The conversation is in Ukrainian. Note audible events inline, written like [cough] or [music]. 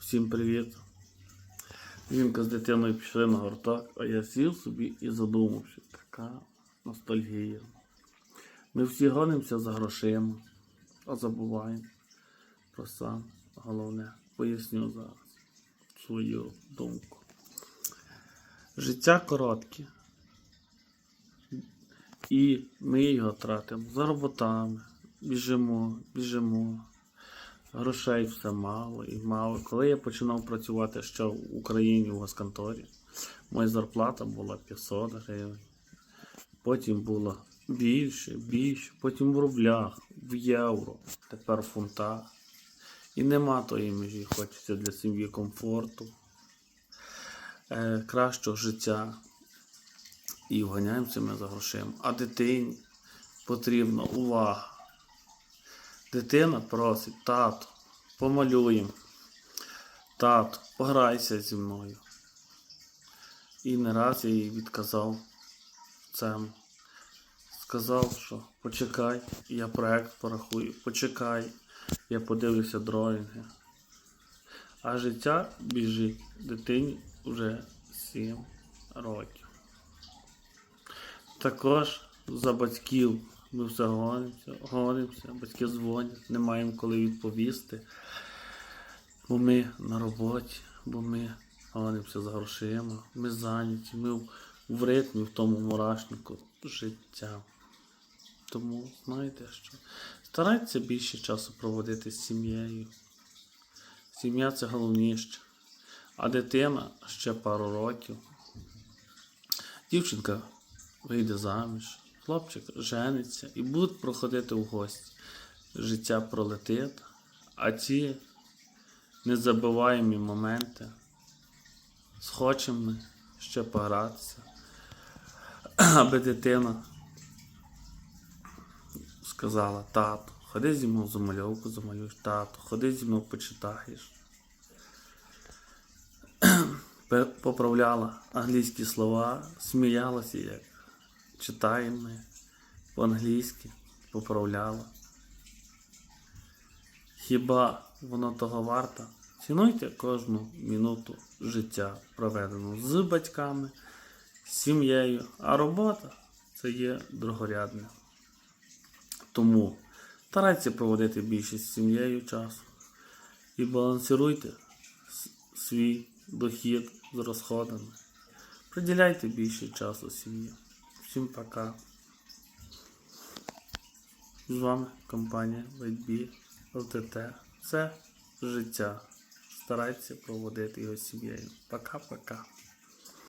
Всім привіт. Жінка з дитиною пішли на гурток, а я сів собі і задумався. Така ностальгія. Ми всі гонимося за грошима, а забуваємо про саме головне. Поясню зараз свою думку. Життя коротке. І ми його тратимо за роботами, біжимо, біжимо. Грошей все мало і мало. Коли я починав працювати ще в Україні в госконторі, моя зарплата була 500 гривень. Потім було більше, більше, потім в рублях, в євро, тепер в фунтах. І нема тої межі, хочеться для сім'ї комфорту, е, кращого життя. І вганяємося ми за грошима. А дитині потрібна увага. Дитина просить, тату, помалюємо. Тату, пограйся зі мною. І не раз я їй відказав цьому. Сказав, що почекай, я проект порахую, почекай, я подивлюся дроїнги. А життя біжить дитині вже 7 років. Також за батьків ми все гонимося, гонимося, батьки дзвонять, не маємо коли відповісти. Бо ми на роботі, бо ми гонимося за грошима, ми зайняті, ми в ритмі, в тому мурашнику життя. Тому знаєте що? Старайтеся більше часу проводити з сім'єю. Сім'я це головніше. А дитина ще пару років. Дівчинка вийде заміж, хлопчик жениться і будуть проходити в гості. Життя пролетить, а ці незабуваємі моменти схочемо ми ще погратися, [clears throat] аби дитина сказала, тату, ходи зі мною замальовку замалюєш, тату, ходи зі мною почитаєш. [clears throat] Поправляла англійські слова, сміялася, як читаємо ми по-англійськи, поправляла. Хіба воно того варто? Цінуйте кожну минуту життя, проведену з батьками, з сім'єю, а робота це є другорядне. Тому старайтеся проводити більше з сім'єю часу і балансируйте свій дохід з розходами. Приділяйте більше часу сім'ї. Всім пока. З вами компанія VB ЛТТ. Це життя. Старайтеся проводити його сім'єю. Пока-пока.